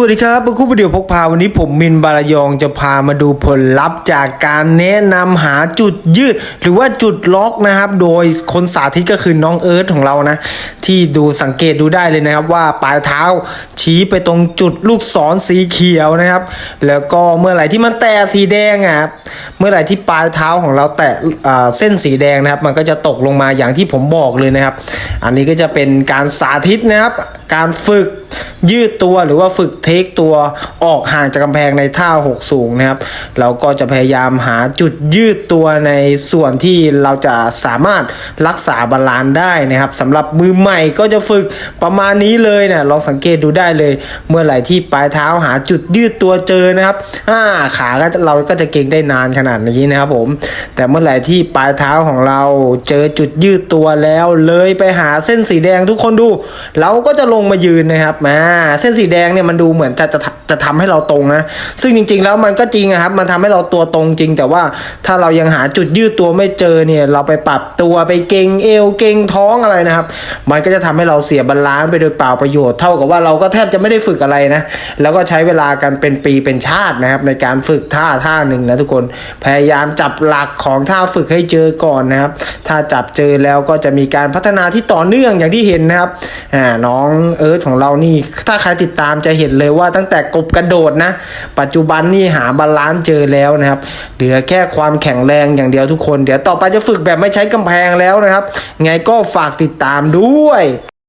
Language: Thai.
วัสดีครับคู่วิดีโอพกพาวันนี้ผมมินบารยองจะพามาดูผลลัพธ์จากการแนะนำหาจุดยืด หรือว่าจุดล็อกนะครับ โดยคนสาธิตก็คือน้องเอิร์ธของเรานะ ที่ดูสังเกตดูได้เลยนะครับว่าปลายเท้า ชี้ไปตรงจุดลูกศรสีเขียวนะครับ แล้วก็เมื่อไหร่ที่มันแตะสีแดงอะครับเมื่อไหร่ที่ปลายเท้าของเราแตะอ่เส้นสีแดงนะครับ มันก็จะตกลงมาอย่างที่ผมบอกเลยนะครับ อันนี้ก็จะเป็นการสาธิตนะครับ การฝึกยืดตัวหรือว่าฝึกเทคตัวออกห่างจากกำแพงในท่าหกสูงนะครับ เราก็จะพยายามหาจุดยืดตัวในส่วนที่เราจะสามารถรักษาบาลานซ์ได้นะครับสำหรับมือใหม่ก็จะฝึกประมาณนี้เลยนะลองสังเกตดูได้เลย เมื่อไหร่ที่ปลายเท้าหาจุดยืดตัวเจอนะครับอ่าขาก็เราก็จะเก่งได้นานขนาดนี้นะครับผม แต่เมื่อไหร่ที่ปลายเท้าของเราเจอจุดยืดตัวแล้วเลยไปหาเส้นสีแดงทุกคนดู เราก็จะลงมายืนนะครับมาเส้นสีแดงเนี่ยมันดูเหมือนจะจะจะทำให้เราตรงนะ ซึ่งจริง ๆ แล้วมันก็จริงอะครับ มันทำให้เราตัวตรงจริง แต่ว่าถ้าเรายังหาจุดยืดตัวไม่เจอเนี่ย เราไปปรับตัวไปเกรงเอวเกรงท้องอะไรนะครับ มันก็จะทำให้เราเสียบาลานซ์ไปโดยเปล่าประโยชน์ เท่ากับว่าเราก็แทบจะไม่ได้ฝึกอะไรนะ แล้วก็ใช้เวลากันเป็นปีเป็นชาตินะครับ ในการฝึกท่าท่าหนึ่งนะทุกคนพยายามจับหลักของท่าฝึกให้เจอก่อนนะครับ ถ้าจับเจอแล้วก็จะมีการพัฒนาที่ต่อเนื่องอย่างที่เห็นนะครับอ่าน้องเอิร์ธของเรานี่ถ้าใครติดตามจะเห็นเลยว่าตั้งแต่กบกระโดดนะ ปัจจุบันนี่หาบาลานซ์เจอแล้วนะครับเหลือแค่ความแข็งแรงอย่างเดียวทุกคน เดี๋ยวต่อไปจะฝึกแบบไม่ใช้กำแพงแล้วนะครับ ไงก็ฝากติดตามด้วย